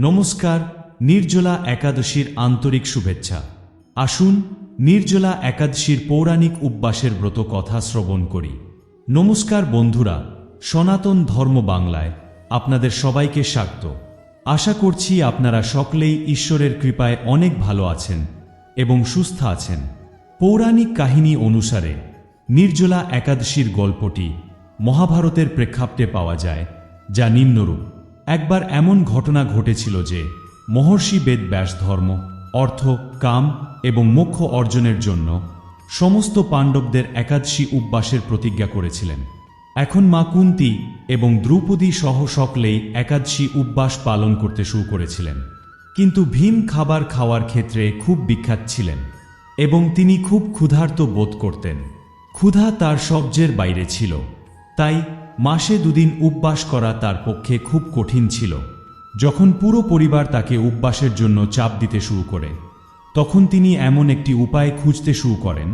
নমস্কার, নির্জলা একাদশীর আন্তরিক শুভেচ্ছা। আসুন, নির্জলা একাদশীর পৌরাণিক উপবাসের ব্রত কথা শ্রবণ করি। নমস্কার বন্ধুরা, সনাতন ধর্ম বাংলায় আপনাদের সবাইকে স্বাগত। আশা করছি আপনারা সকলেই ঈশ্বরের কৃপায় অনেক ভালো আছেন এবং সুস্থ আছেন। পৌরাণিক কাহিনী অনুসারে নির্জলা একাদশীর গল্পটি মহাভারতের প্রেক্ষাপটে পাওয়া যায়, যা নিম্নরূপ। একবার এমন ঘটনা ঘটেছিল যে মহর্ষি বেদ ব্যাস ধর্ম অর্থ, কাম এবং মোক্ষ অর্জনের জন্য সমস্ত পাণ্ডবদের একাদশী উপবাসের প্রতিজ্ঞা করেছিলেন। এখন মা কুন্তি এবং দ্রৌপদী সহ সকলেই একাদশী উপবাস পালন করতে শুরু করেছিলেন। কিন্তু ভীম খাবার খাওয়ার ক্ষেত্রে খুব বিখ্যাত ছিলেন এবং তিনি খুব ক্ষুধার্ত বোধ করতেন। ক্ষুধা তার সবজের বাইরে ছিল, তাই মাসে দুদিন উপবাস করা তার পক্ষে খুব কঠিন ছিল। যখন পুরো পরিবার তাকে উপবাসের জন্য চাপ দিতে শুরু করে, তখন তিনি এমন একটি উপায় খুঁজতে শুরু করেন,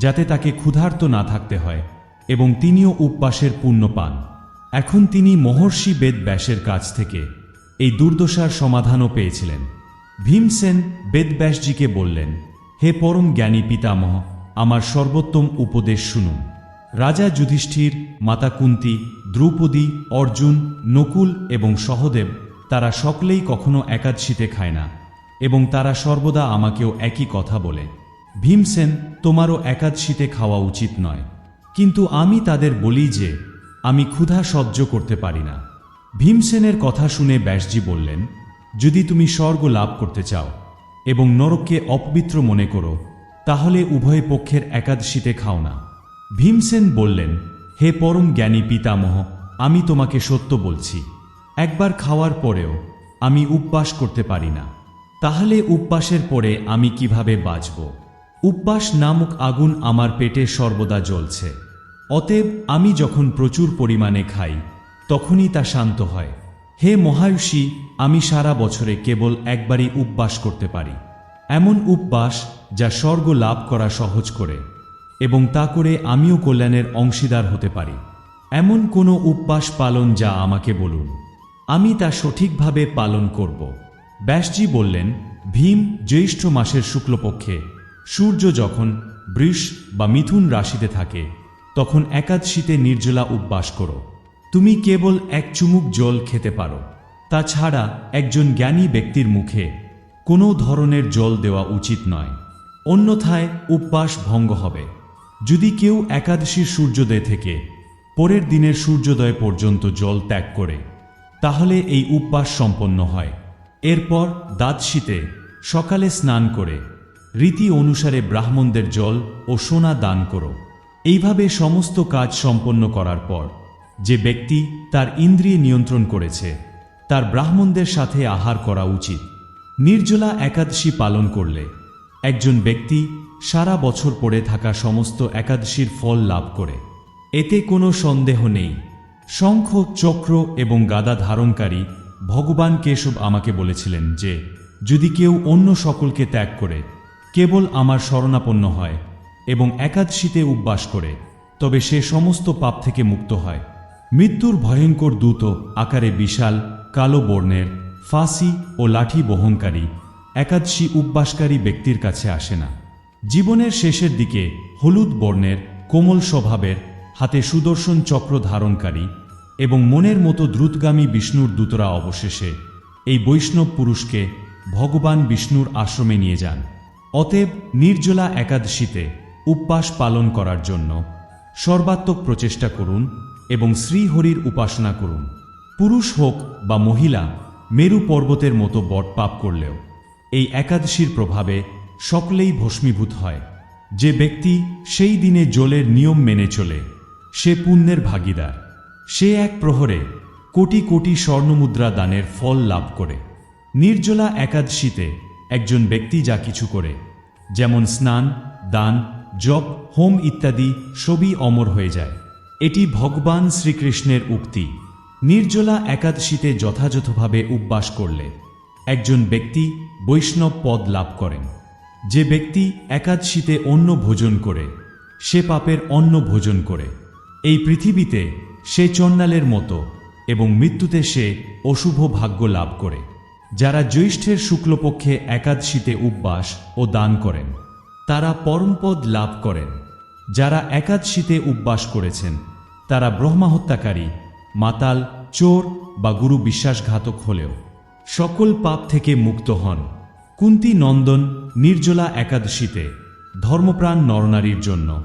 যাতে তাকে ক্ষুধার্ত না থাকতে হয় এবং তিনিও উপবাসের পুণ্য পান। এখন তিনি মহর্ষি বেদ ব্যাসের কাছ থেকে এই দুর্দশার সমাধানও পেয়েছিলেন। ভীমসেন বেদব্যাসজিকে বললেন, হে পরম জ্ঞানী পিতামহ, আমার সর্বোত্তম উপদেশ শুনুন। রাজা যুধিষ্ঠির, মাতা কুন্তি, দ্রৌপদী, অর্জুন, নকুল এবং সহদেব, তারা সকলেই কখনো একাদশীতে খায় না, এবং তারা সর্বদা আমাকেও একই কথা বলে, ভীমসেন, তোমারও একাদশীতে খাওয়া উচিত নয়। কিন্তু আমি তাদের বলি যে, আমি ক্ষুধা সহ্য করতে পারি না। ভীমসেনের কথা শুনে ব্যাসজি বললেন, যদি তুমি স্বর্গ লাভ করতে চাও এবং নরককে অপবিত্র মনে করো, তাহলে উভয় পক্ষের একাদশীতে খাও না। ভীমসেন বললেন, হে পরম জ্ঞানী পিতামহ, আমি তোমাকে সত্য বলছি। একবার খাওয়ার পরেও আমি উপবাস করতে পারি না। তাহলে উপবাসের পরে আমি কীভাবে বাঁচব? উপবাস নামক আগুন আমার পেটে সর্বদা জ্বলছে। অতএব আমি যখন প্রচুর পরিমাণে খাই, তখনই তা শান্ত হয়। হে মহায়ুষী, আমি সারা বছরে কেবল একবারই উপবাস করতে পারি। এমন উপবাস যা স্বর্গ লাভ করা সহজ করে। এবং তা করে আমিও কল্যাণের অংশীদার হতে পারি। এমন কোনো উপবাস পালন যা আমাকে বলুন। আমি তা সঠিকভাবে পালন করব। ব্যাসজি বললেন, ভীম জ্যৈষ্ঠ মাসের শুক্লপক্ষে সূর্য যখন বৃষ বা মিথুন রাশিতে থাকে, তখন একাদশীতে নির্জলা উপবাস করো। তুমি কেবল এক চুমুক জল খেতে পারো। তাছাড়া একজন জ্ঞানী ব্যক্তির মুখে কোনো ধরনের জল দেওয়া উচিত নয়। অন্যথায় উপবাস ভঙ্গ হবে। যদি কেউ একাদশীর সূর্যোদয় থেকে পরের দিনের সূর্যোদয় পর্যন্ত জল ত্যাগ করে, তাহলে এই উপবাস সম্পন্ন হয়। এরপর দাঁতশীতে সকালে স্নান করে রীতি অনুসারে ব্রাহ্মণদের জল ও সোনা দান করো। এইভাবে সমস্ত কাজ সম্পন্ন করার পর যে ব্যক্তি তার ইন্দ্রিয় নিয়ন্ত্রণ করেছে, তার ব্রাহ্মণদের সাথে আহার করা উচিত। নির্জলা একাদশী পালন করলে একজন ব্যক্তি সারা বছর পড়ে থাকা সমস্ত একাদশীর ফল লাভ করে। এতে কোনো সন্দেহ নেই। শঙ্খ, চক্র এবং গাদা ধারণকারী ভগবান কেশব আমাকে বলেছিলেন যে, যদি কেউ অন্য সকলকে ত্যাগ করে, কেবল আমার শরণাপন্ন হয় এবং একাদশীতে উপবাস করে, তবে সে সমস্ত পাপ থেকে মুক্ত হয়। মৃত্যুর ভয়ঙ্কর দূত আকারে বিশাল, কালো বর্ণের, ফাঁসি ও লাঠি বহনকারী, একাদশী উপবাসকারী ব্যক্তির কাছে আসে না। জীবনের শেষের দিকে হলুদ বর্ণের কোমল স্বভাবের হাতে সুদর্শন চক্র ধারণকারী এবং মনের মতো দ্রুতগামী বিষ্ণুর দূতরা অবশেষে এই বৈষ্ণব পুরুষকে ভগবান বিষ্ণুর আশ্রমে নিয়ে যান। অতএব নির্জলা একাদশীতে উপবাস পালন করার জন্য সর্বাত্মক প্রচেষ্টা করুন এবং শ্রীহরির উপাসনা করুন। পুরুষ হোক বা মহিলা, মেরু পর্বতের মতো বট পাপ করলেও এই একাদশীর প্রভাবে সকলেই ভস্মীভূত হয়। যে ব্যক্তি সেই দিনে জলের নিয়ম মেনে চলে, সে পুণ্যের ভাগিদার। সে এক প্রহরে কোটি কোটি স্বর্ণমুদ্রা দানের ফল লাভ করে। নির্জলা একাদশীতে একজন ব্যক্তি যা কিছু করে, যেমন স্নান, দান, জপ, হোম ইত্যাদি সবই অমর হয়ে যায়। এটি ভগবান শ্রীকৃষ্ণের উক্তি। নির্জলা একাদশীতে যথাযথভাবে উপবাস করলে একজন ব্যক্তি বৈষ্ণব পদ লাভ করেন। যে ব্যক্তি একাদশীতে অন্ন ভোজন করে, সে পাপের অন্ন ভোজন করে। এই পৃথিবীতে সে চন্ডালের মতো এবং মৃত্যুতে সে অশুভ ভাগ্য লাভ করে। যারা জ্যৈষ্ঠের শুক্লপক্ষে একাদশীতে উপবাস ও দান করেন, তারা পরমপদ লাভ করেন। যারা একাদশীতে উপবাস করেছেন, তারা ব্রহ্মাহত্যাকারী, মাতাল, চোর বা গুরু বিশ্বাসঘাতক হলেও সকল পাপ থেকে মুক্ত হন। কুন্তি নন্দন নির্জলা একাদশীতে ধর্মপ্রাণ নরনারীর জন্য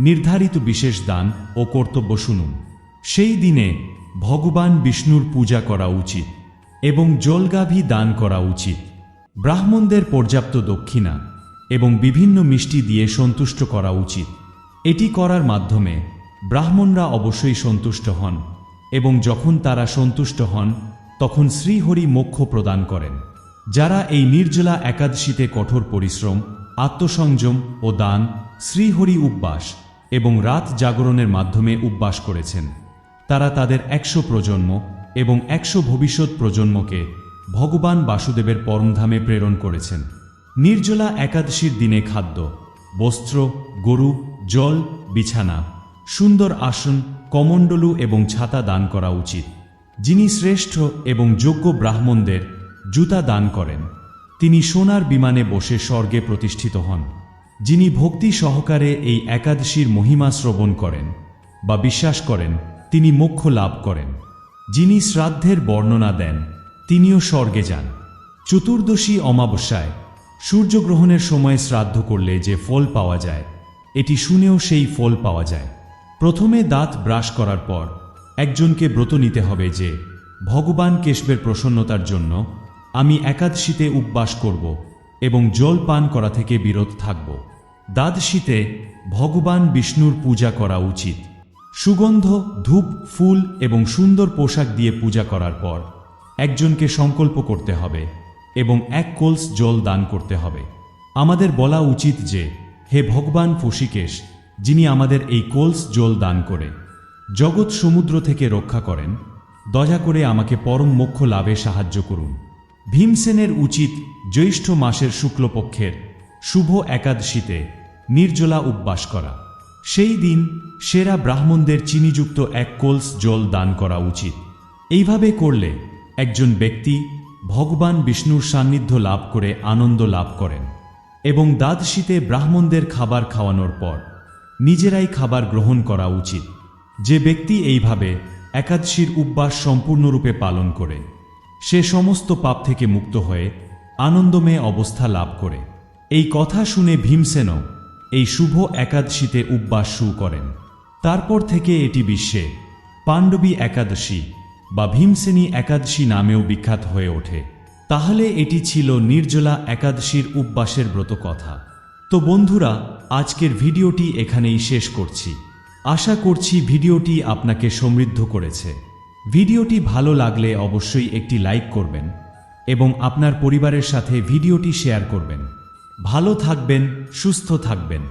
নির্ধারিত বিশেষ দান ও কর্তব্য শুনুন। সেই দিনে ভগবান বিষ্ণুর পূজা করা উচিত এবং জলগাভী দান করা উচিত। ব্রাহ্মণদের পর্যাপ্ত দক্ষিণা এবং বিভিন্ন মিষ্টি দিয়ে সন্তুষ্ট করা উচিত। এটি করার মাধ্যমে ব্রাহ্মণরা অবশ্যই সন্তুষ্ট হন এবং যখন তারা সন্তুষ্ট হন, তখন শ্রীহরি মোক্ষ প্রদান করেন। যারা এই নির্জলা একাদশীতে কঠোর পরিশ্রম, আত্মসংযম ও দান, শ্রীহরি উপবাস এবং রাত জাগরণের মাধ্যমে উপবাস করেছেন। তারা তাদের একশো প্রজন্ম এবং একশো ভবিষ্যৎ প্রজন্মকে ভগবান বাসুদেবের পরমধামে প্রেরণ করেছেন। নির্জলা একাদশীর দিনে খাদ্য, বস্ত্র, গরু, জল, বিছানা, সুন্দর আসন, কমণ্ডলু এবং ছাতা দান করা উচিত। যিনি শ্রেষ্ঠ এবং যোগ্য ব্রাহ্মণদের জুতা দান করেন। তিনি সোনার বিমানে বসে স্বর্গে প্রতিষ্ঠিত হন, যিনি ভক্তি সহকারে এই একাদশীর মহিমা শ্রবণ করেন বা বিশ্বাস করেন তিনি মোক্ষ লাভ করেন। যিনি শ্রাদ্ধের বর্ণনা দেন, তিনিও স্বর্গে যান। চতুর্দশী অমাবস্যায় সূর্যগ্রহণের সময় শ্রাদ্ধ করলে যে ফল পাওয়া যায়, এটি শুনেও সেই ফল পাওয়া যায়। প্রথমে দাঁত ব্রাশ করার পর একজনকে ব্রত নিতে হবে যে ভগবান কেশবের প্রসন্নতার জন্য আমি একাদশীতে উপবাস করব এবং জল পান করা থেকে বিরত থাকব। দ্বাদশীতে ভগবান বিষ্ণুর পূজা করা উচিত। সুগন্ধ, ধূপ, ফুল এবং সুন্দর পোশাক দিয়ে পূজা করার পর একজনকে সংকল্প করতে হবে এবং এক কোলস জল দান করতে হবে। আমাদের বলা উচিত যে, হে ভগবান ফসিকেশ, যিনি আমাদের এই কোলস জল দান করে, জগৎ সমুদ্র থেকে রক্ষা করেন, দয়া করে আমাকে পরম মোক্ষ লাভে সাহায্য করুন। ভীমসেনের উচিত জ্যৈষ্ঠ মাসের শুক্লপক্ষের শুভ একাদশীতে নির্জলা উপবাস করা। সেই দিন সেরা ব্রাহ্মণদের চিনিযুক্ত এক কোলস জল দান করা উচিত। এইভাবে করলে একজন ব্যক্তি ভগবান বিষ্ণুর সান্নিধ্য লাভ করে আনন্দ লাভ করেন এবং দ্বাদশীতে ব্রাহ্মণদের খাবার খাওয়ানোর পর নিজেরাই খাবার গ্রহণ করা উচিত। যে ব্যক্তি এইভাবে একাদশীর উপবাস সম্পূর্ণরূপে পালন করে সে সমস্ত পাপ থেকে মুক্ত হয়ে আনন্দময় অবস্থা লাভ করে। এই কথা শুনে ভীমসেনও এই শুভ একাদশীতে উপবাস শুরু করেন। তারপর থেকে এটি বিশ্বে পাণ্ডবী একাদশী বা ভীমসেনী একাদশী নামেও বিখ্যাত হয়ে ওঠে। তাহলে এটি ছিল নির্জলা একাদশীর উপবাসের ব্রত কথা। তো বন্ধুরা, আজকের ভিডিওটি এখানেই শেষ করছি। আশা করছি ভিডিওটি আপনাকে সমৃদ্ধ করেছে। ভিডিওটি ভালো লাগলে অবশ্যই একটি লাইক করবেন এবং আপনার পরিবারের সাথে ভিডিওটি শেয়ার করবেন। ভালো থাকবেন, সুস্থ থাকবেন।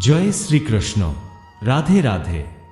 জয় শ্রীকৃষ্ণ। রাধে রাধে।